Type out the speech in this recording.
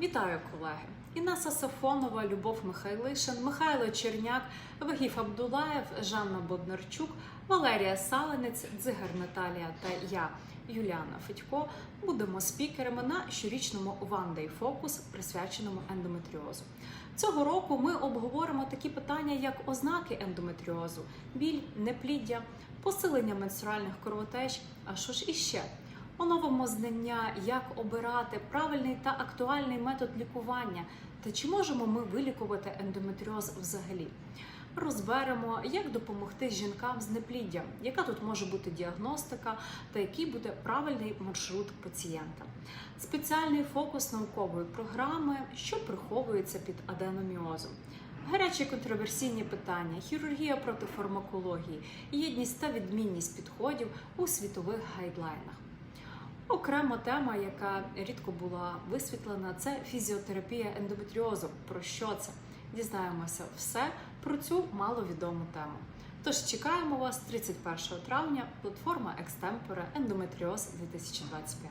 Вітаю, колеги! Інеса Сафонова, Любов Михайлишин, Михайло Черняк, Вагіф Абдулаєв, Жанна Боднарчук, Валерія Саленець, Дзигар Наталія та я, Юліана Федько, будемо спікерами на щорічному One Day Focus, присвяченому ендометріозу. Цього року ми обговоримо такі питання, як ознаки ендометріозу, біль, непліддя, посилення менструальних кровотеч, а що ж іще? Оновимо знання, як обирати правильний та актуальний метод лікування, та чи можемо ми вилікувати ендометріоз взагалі. Розберемо, як допомогти жінкам з непліддям, яка тут може бути діагностика та який буде правильний маршрут пацієнта. Спеціальний фокус наукової програми, що приховується під аденоміозом. Гарячі контроверсійні питання, хірургія проти фармакології, єдність та відмінність підходів у світових гайдлайнах. Окрема тема, яка рідко була висвітлена, це фізіотерапія ендометріозу. Про що це? Дізнаємося все про цю маловідому тему. Тож чекаємо вас 31 травня, платформа Екстемпора Ендометріоз 2025.